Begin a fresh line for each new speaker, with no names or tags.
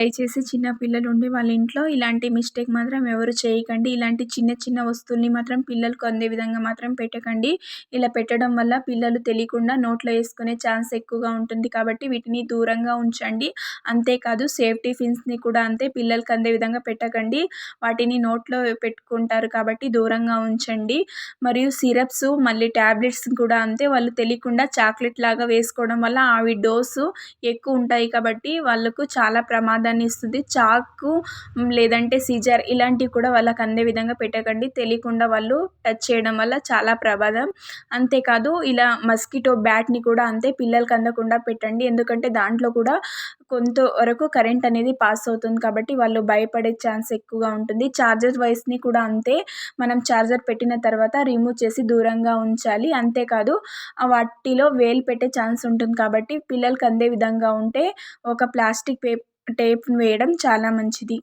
దయచేసి చిన్న పిల్లలు ఉండి వాళ్ళ ఇంట్లో ఇలాంటి మిస్టేక్ మాత్రం ఎవరు చేయకండి. ఇలాంటి చిన్న చిన్న వస్తువుల్ని మాత్రం పిల్లలకు అందే విధంగా మాత్రం పెట్టకండి. ఇలా పెట్టడం వల్ల పిల్లలు తెలియకుండా నోట్లో వేసుకునే ఛాన్స్ ఎక్కువగా ఉంటుంది కాబట్టి వీటిని దూరంగా ఉంచండి. అంతేకాదు సేఫ్టీ ఫిన్స్ని కూడా అంతే పిల్లలకు అందే విధంగా పెట్టకండి. వాటిని నోట్లో పెట్టుకుంటారు కాబట్టి దూరంగా ఉంచండి. మరియు సిరప్స్ మళ్ళీ ట్యాబ్లెట్స్ కూడా అంతే. వాళ్ళు తెలియకుండా చాక్లెట్ లాగా వేసుకోవడం వల్ల అవి డోసు ఎక్కువ ఉంటాయి కాబట్టి వాళ్ళకు చాలా ప్రమాదం ప్రమాదాన్ని ఇస్తుంది. చాకు లేదంటే సీజర్ ఇలాంటివి కూడా వాళ్ళకి అందే విధంగా పెట్టకండి. తెలియకుండా వాళ్ళు టచ్ చేయడం వల్ల చాలా ప్రమాదం. అంతేకాదు ఇలా మస్కిటో బ్యాట్ని కూడా అంతే పిల్లలకి అందకుండా పెట్టండి. ఎందుకంటే దాంట్లో కూడా కొంత వరకు కరెంట్ అనేది పాస్ అవుతుంది కాబట్టి వాళ్ళు భయపడే ఛాన్స్ ఎక్కువగా ఉంటుంది. చార్జర్ వైస్ని కూడా అంతే మనం చార్జర్ పెట్టిన తర్వాత రిమూవ్ చేసి దూరంగా ఉంచాలి. అంతేకాదు వాటిలో వేలు పెట్టే ఛాన్స్ ఉంటుంది కాబట్టి పిల్లలకి అందే విధంగా ఉంటే ఒక ప్లాస్టిక్ పేపర్ టేప్ని వేయడం చాలా మంచిది.